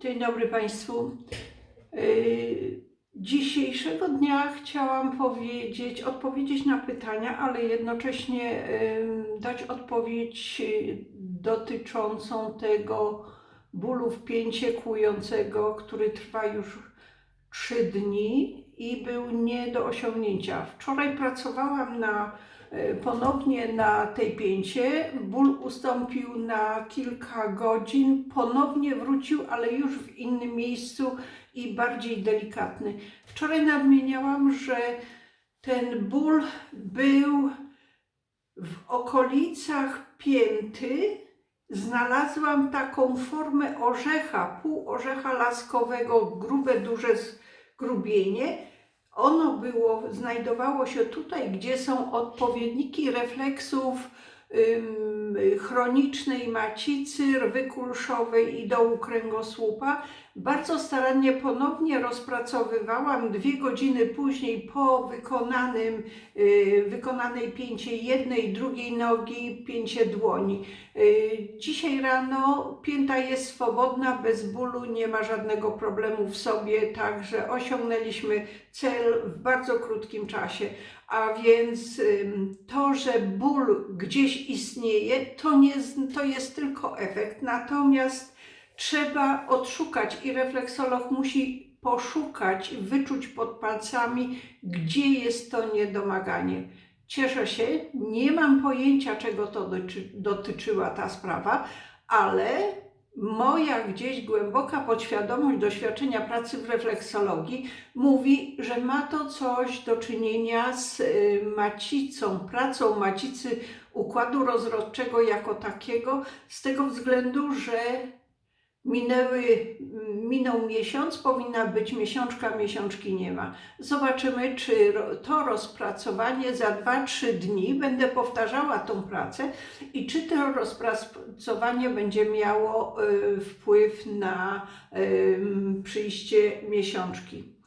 Dzień dobry Państwu. Yy, Dzisiejszego dnia chciałam powiedzieć, odpowiedzieć na pytania, ale jednocześnie dać odpowiedź yy, dotyczącą tego bólu w pięcie kłującego, który trwa już trzy dni i był nie do osiągnięcia. Wczoraj pracowałam na, ponownie na tej pięcie. Ból ustąpił na kilka godzin, ponownie wrócił, ale już w innym miejscu i bardziej delikatny. Wczoraj nadmieniałam, że ten ból był w okolicach pięty. Znalazłam taką formę orzecha, pół orzecha laskowego, grube, duże zgrubienie. Ono było, znajdowało się tutaj, gdzie są odpowiedniki refleksów chronicznej macicy, rwy kulszowej i dołu kręgosłupa. Bardzo starannie ponownie rozpracowywałam dwie godziny później po wykonanym, y, wykonanej pięcie jednej, drugiej nogi, pięcie dłoni. Y, Dzisiaj rano pięta jest swobodna, bez bólu, nie ma żadnego problemu w sobie, także osiągnęliśmy cel w bardzo krótkim czasie. A więc to, że ból gdzieś istnieje, to, nie, to jest tylko efekt. Natomiast trzeba odszukać i refleksolog musi poszukać, wyczuć pod palcami, gdzie jest to niedomaganie. Cieszę się, nie mam pojęcia, czego to dotyczy, dotyczyła ta sprawa, ale moja gdzieś głęboka podświadomość doświadczenia pracy w refleksologii mówi, że ma to coś do czynienia z y, macicą, pracą macicy układu rozrodczego jako takiego, z tego względu, że minęły, minął miesiąc, powinna być miesiączka, miesiączki nie ma. Zobaczymy, czy to rozpracowanie za 2-3 dni będę powtarzała tą pracę i czy to rozpracowanie będzie miało y, wpływ na y, przyjście miesiączki.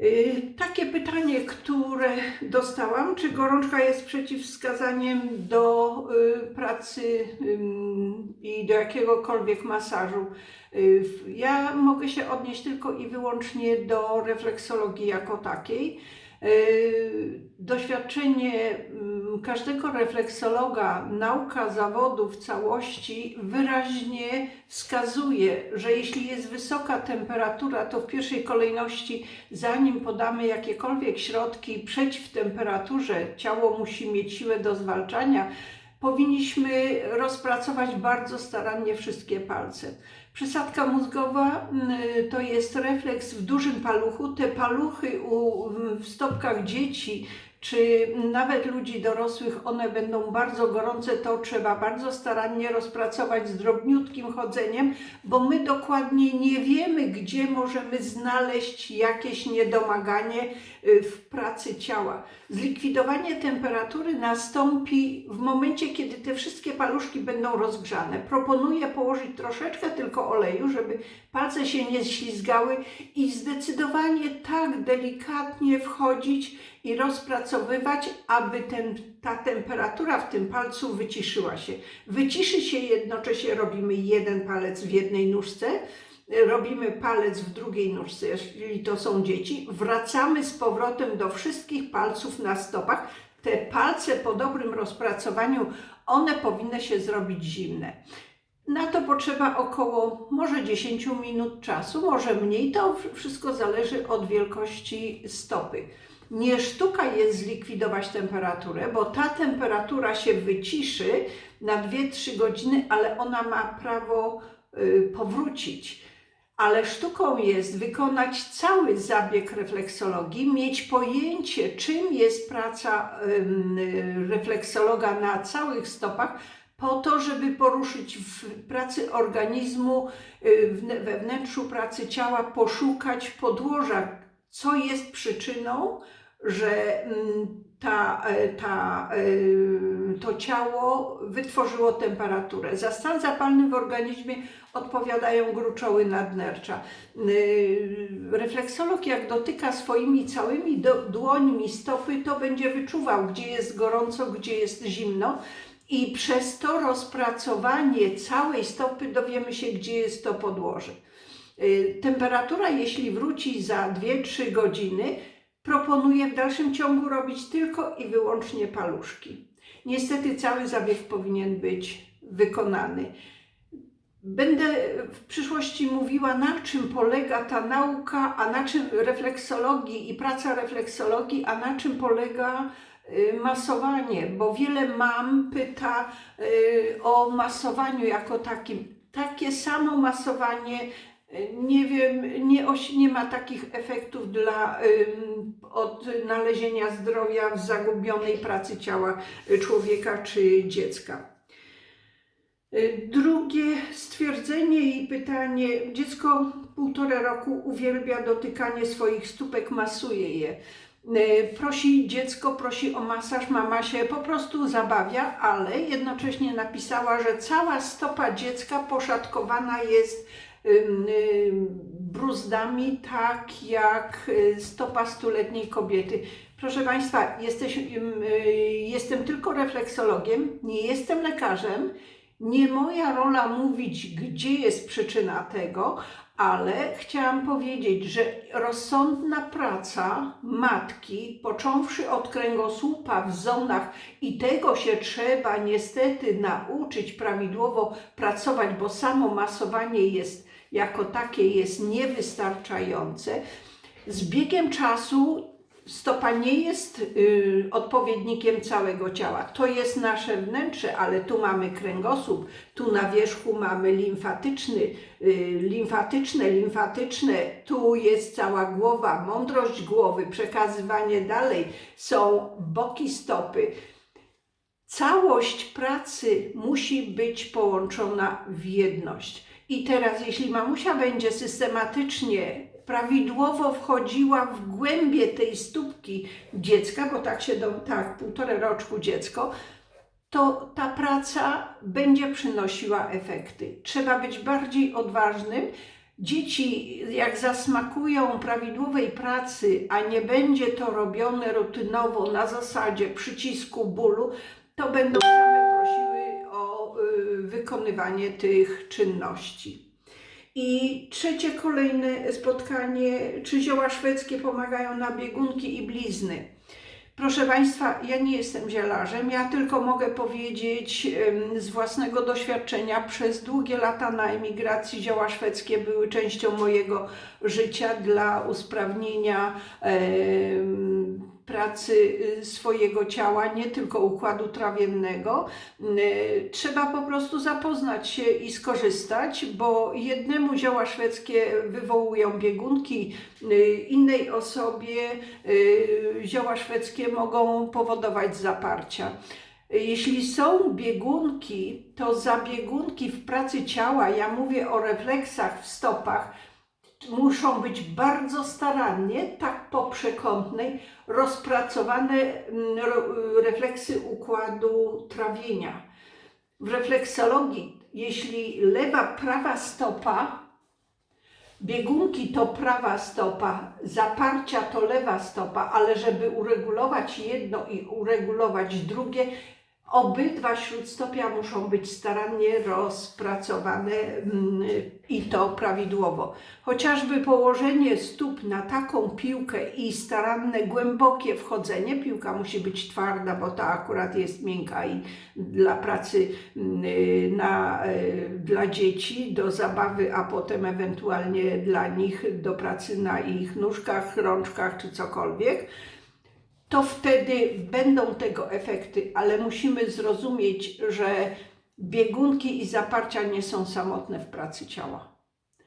Y, Takie pytanie, które dostałam, czy gorączka jest przeciwwskazaniem do y, pracy i do jakiegokolwiek masażu? Y, Ja mogę się odnieść tylko i wyłącznie do refleksologii jako takiej. Doświadczenie każdego refleksologa, nauka zawodu w całości wyraźnie wskazuje, że jeśli jest wysoka temperatura, to w pierwszej kolejności, zanim podamy jakiekolwiek środki przeciw temperaturze, ciało musi mieć siłę do zwalczania, powinniśmy rozpracować bardzo starannie wszystkie palce. Przysadka mózgowa mm, to jest refleks w dużym paluchu. Te paluchy u, w stopkach dzieci czy nawet ludzi dorosłych, one będą bardzo gorące, to trzeba bardzo starannie rozpracować z drobniutkim chodzeniem, bo my dokładnie nie wiemy, gdzie możemy znaleźć jakieś niedomaganie y, w pracy ciała. Zlikwidowanie temperatury nastąpi w momencie, kiedy te wszystkie paluszki będą rozgrzane. Proponuję położyć troszeczkę tylko oleju, żeby palce się nie ślizgały i zdecydowanie tak delikatnie wchodzić i rozpracowywać, aby ten, ta temperatura w tym palcu wyciszyła się. Wyciszy się jednocześnie, robimy jeden palec w jednej nóżce, robimy palec w drugiej nóżce, jeżeli to są dzieci, wracamy z powrotem do wszystkich palców na stopach. Te palce po dobrym rozpracowaniu, one powinny się zrobić zimne. Na to potrzeba około może 10 minut czasu, może mniej. To wszystko zależy od wielkości stopy. Nie sztuka jest zlikwidować temperaturę, bo ta temperatura się wyciszy na 2-3 godziny, ale ona ma prawo y, powrócić. Ale sztuką jest wykonać cały zabieg refleksologii, mieć pojęcie, czym jest praca refleksologa na całych stopach, po to, żeby poruszyć w pracy organizmu, y, we wnętrzu pracy ciała, poszukać podłoża, co jest przyczyną, że mm, ta, e, ta, e, to ciało wytworzyło temperaturę. Za stan zapalny w organizmie odpowiadają gruczoły nadnercza. Y, Refleksolog jak dotyka swoimi całymi dłońmi stopy, to będzie wyczuwał, gdzie jest gorąco, gdzie jest zimno. I przez to rozpracowanie całej stopy dowiemy się, gdzie jest to podłoże. Y, Temperatura, jeśli wróci za 2-3 godziny, proponuję w dalszym ciągu robić tylko i wyłącznie paluszki. Niestety cały zabieg powinien być wykonany. Będę w przyszłości mówiła, na czym polega ta nauka, a na czym refleksologii i praca refleksologii, a na czym polega y, masowanie, bo wiele mam pyta y, o masowaniu jako takim. Takie samo masowanie, nie wiem, nie, nie ma takich efektów dla odnalezienia zdrowia w zagubionej pracy ciała y, człowieka czy dziecka. Y, Drugie stwierdzenie i pytanie. Dziecko półtora roku uwielbia dotykanie swoich stópek, masuje je. Y, Prosi dziecko, prosi o masaż, mama się po prostu zabawia, ale jednocześnie napisała, że cała stopa dziecka poszatkowana jest bruzdami, tak jak y, stopa stuletniej kobiety. Proszę Państwa, jesteś, y, jestem tylko refleksologiem, nie jestem lekarzem. Nie moja rola mówić, gdzie jest przyczyna tego, ale chciałam powiedzieć, że rozsądna praca matki, począwszy od kręgosłupa w zonach, i tego się trzeba niestety nauczyć prawidłowo pracować, bo samo masowanie jest jako takie jest niewystarczające. Z biegiem czasu stopa nie jest y, odpowiednikiem całego ciała. To jest nasze wnętrze, ale tu mamy kręgosłup, tu na wierzchu mamy limfatyczny, y, limfatyczne, limfatyczne, tu jest cała głowa, mądrość głowy, przekazywanie dalej, są boki stopy. Całość pracy musi być połączona w jedność. I teraz, jeśli mamusia będzie systematycznie, prawidłowo wchodziła w głębie tej stópki dziecka, bo tak się do, tak, półtora roczku dziecko, to ta praca będzie przynosiła efekty. Trzeba być bardziej odważnym. Dzieci, jak zasmakują prawidłowej pracy, a nie będzie to robione rutynowo na zasadzie przycisku bólu, to będą wykonywanie tych czynności. I trzecie kolejne spotkanie, czy zioła szwedzkie pomagają na biegunki i blizny. Proszę Państwa, ja nie jestem zielarzem, ja tylko mogę powiedzieć z własnego doświadczenia, przez długie lata na emigracji zioła szwedzkie były częścią mojego życia dla usprawnienia em, pracy y, swojego ciała, nie tylko układu trawiennego. Y, Trzeba po prostu zapoznać się i skorzystać, bo jednemu zioła szwedzkie wywołują biegunki, y, innej osobie zioła szwedzkie mogą powodować zaparcia. Jeśli są biegunki, to za biegunki w pracy ciała, ja mówię o refleksach w stopach, muszą być bardzo starannie, tak po przekątnej, rozpracowane mm, ro- refleksy układu trawienia. W refleksologii, jeśli lewa, prawa stopa, biegunki to prawa stopa, zaparcia to lewa stopa, ale żeby uregulować jedno i uregulować drugie, obydwa śródstopia muszą być starannie rozpracowane mm, i to prawidłowo. Chociażby położenie stóp na taką piłkę i staranne, głębokie wchodzenie, piłka musi być twarda, bo ta akurat jest miękka i dla pracy mm, na, e, dla dzieci do zabawy, a potem ewentualnie dla nich do pracy na ich nóżkach, rączkach czy cokolwiek to wtedy będą tego efekty, ale musimy zrozumieć, że biegunki i zaparcia nie są samotne w pracy ciała.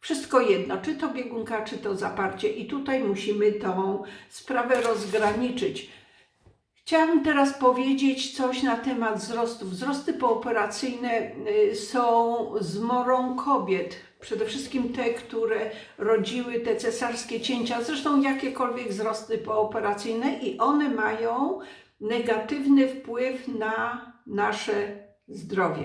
Wszystko jedno, czy to biegunka, czy to zaparcie, i tutaj musimy tą sprawę rozgraniczyć. Chciałam teraz powiedzieć coś na temat wzrostu. Wzrosty pooperacyjne y, są zmorą kobiet, przede wszystkim te, które rodziły te cesarskie cięcia, zresztą jakiekolwiek wzrosty pooperacyjne, i one mają negatywny wpływ na nasze zdrowie.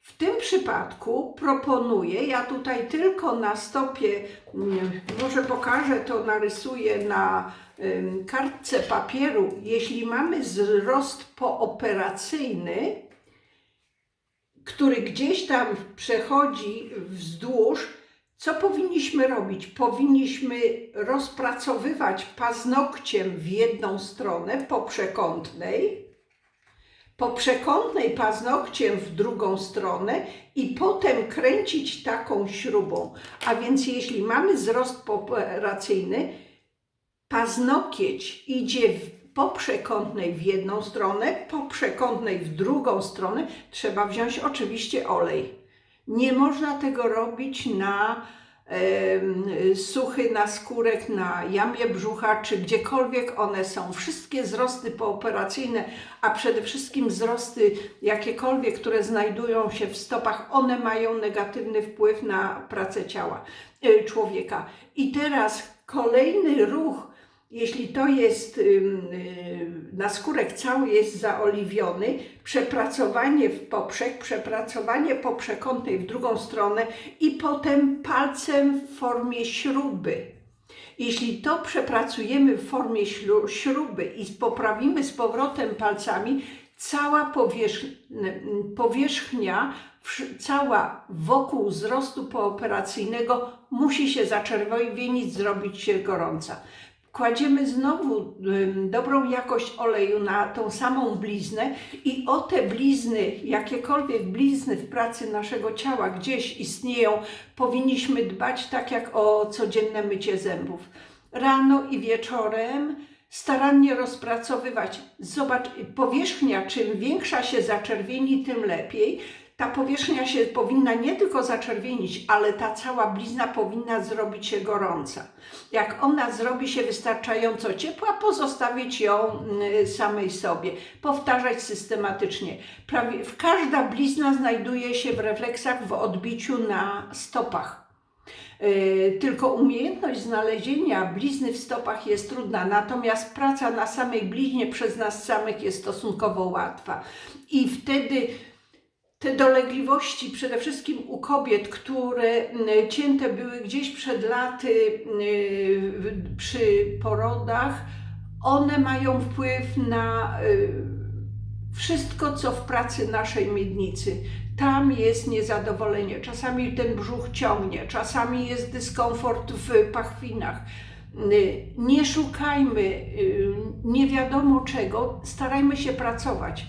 W tym przypadku proponuję, ja tutaj tylko na stopie, może pokażę to, narysuję na kartce papieru, jeśli mamy wzrost pooperacyjny, który gdzieś tam przechodzi wzdłuż, co powinniśmy robić? Powinniśmy rozpracowywać paznokciem w jedną stronę po przekątnej, po przekątnej paznokciem w drugą stronę i potem kręcić taką śrubą. A więc jeśli mamy wzrost poperacyjny, paznokieć idzie w, po przekątnej w jedną stronę, po przekątnej w drugą stronę, trzeba wziąć oczywiście olej. Nie można tego robić na suchy naskórek, na jamie brzucha, czy gdziekolwiek one są. Wszystkie wzrosty pooperacyjne, a przede wszystkim wzrosty jakiekolwiek, które znajdują się w stopach, one mają negatywny wpływ na pracę ciała y, człowieka. I teraz kolejny ruch, jeśli to jest y, naskórek cały jest zaoliwiony, przepracowanie w poprzek, przepracowanie po przekątnej w drugą stronę i potem palcem w formie śruby. Jeśli to przepracujemy w formie śruby i poprawimy z powrotem palcami, cała powierzchnia, cała wokół wzrostu pooperacyjnego musi się zaczerwienić, zrobić się gorąca. Kładziemy znowu dobrą jakość oleju na tą samą bliznę i o te blizny, jakiekolwiek blizny w pracy naszego ciała gdzieś istnieją, powinniśmy dbać tak jak o codzienne mycie zębów. Rano i wieczorem starannie rozpracowywać. Zobacz, powierzchnia, czym większa się zaczerwieni, tym lepiej. Ta powierzchnia się powinna nie tylko zaczerwienić, ale ta cała blizna powinna zrobić się gorąca. Jak ona zrobi się wystarczająco ciepła, pozostawić ją mm, samej sobie. Powtarzać systematycznie. Prawie każda blizna znajduje się w refleksach w odbiciu na stopach. Yy, Tylko umiejętność znalezienia blizny w stopach jest trudna, natomiast praca na samej bliźnie przez nas samych jest stosunkowo łatwa. I wtedy te dolegliwości, przede wszystkim u kobiet, które mm, cięte były gdzieś przed laty w- przy porodach, one mają wpływ na yy, wszystko, co w pracy naszej miednicy. Tam jest niezadowolenie, czasami ten brzuch ciągnie, czasami jest dyskomfort w pachwinach. Y, Nie szukajmy y, nie wiadomo czego, starajmy się pracować.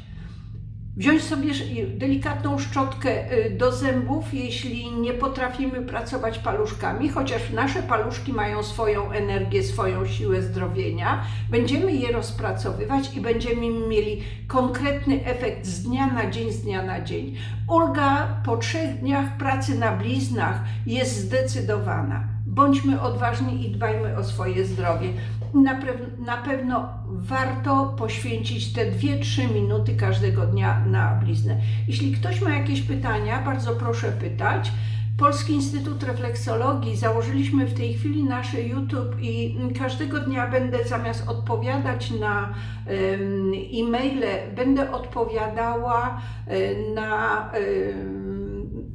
Wziąć sobie delikatną szczotkę y, do zębów, jeśli nie potrafimy pracować paluszkami, chociaż nasze paluszki mają swoją energię, swoją siłę zdrowienia, będziemy je rozpracowywać i będziemy mieli konkretny efekt z dnia na dzień, z dnia na dzień. Ulga po trzech dniach pracy na bliznach jest zdecydowana. Bądźmy odważni i dbajmy o swoje zdrowie. Na, na pewno warto poświęcić te 2-3 minuty każdego dnia na bliznę. Jeśli ktoś ma jakieś pytania, bardzo proszę pytać. Polski Instytut Refleksologii założyliśmy w tej chwili nasz YouTube i każdego dnia będę zamiast odpowiadać na em, e-maile, będę odpowiadała e, na em,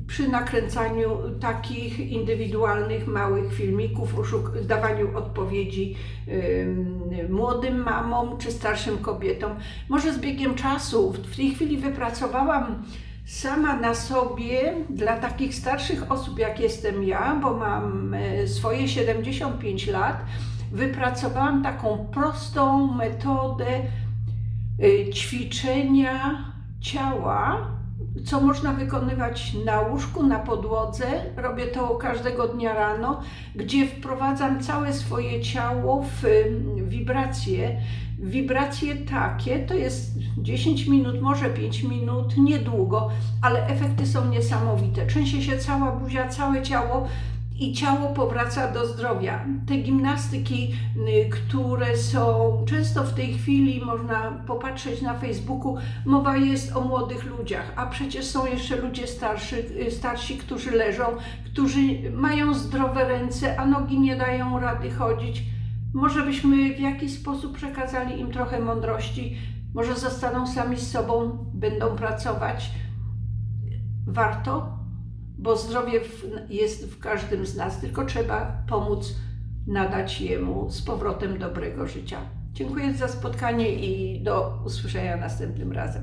przy nakręcaniu takich indywidualnych, małych filmików, dawaniu odpowiedzi młodym mamom czy starszym kobietom. Może z biegiem czasu, w w tej chwili wypracowałam sama na sobie dla takich starszych osób jak jestem ja, bo mam e, swoje 75 lat, wypracowałam taką prostą metodę e, ćwiczenia ciała, co można wykonywać na łóżku, na podłodze. Robię to każdego dnia rano, gdzie wprowadzam całe swoje ciało w em, wibracje. Wibracje takie to jest 10 minut, może 5 minut, niedługo, ale efekty są niesamowite. Trzęsie się cała buzia, całe ciało i ciało powraca do zdrowia. Te gimnastyki, y, które są często w tej chwili, można popatrzeć na Facebooku, mowa jest o młodych ludziach, a przecież są jeszcze ludzie starszy, y, starsi, którzy leżą, którzy mają zdrowe ręce, a nogi nie dają rady chodzić. Może byśmy w jakiś sposób przekazali im trochę mądrości, może zostaną sami z sobą, będą pracować. Warto, bo zdrowie w, jest w każdym z nas, tylko trzeba pomóc nadać jemu z powrotem dobrego życia. Dziękuję za spotkanie i do usłyszenia następnym razem.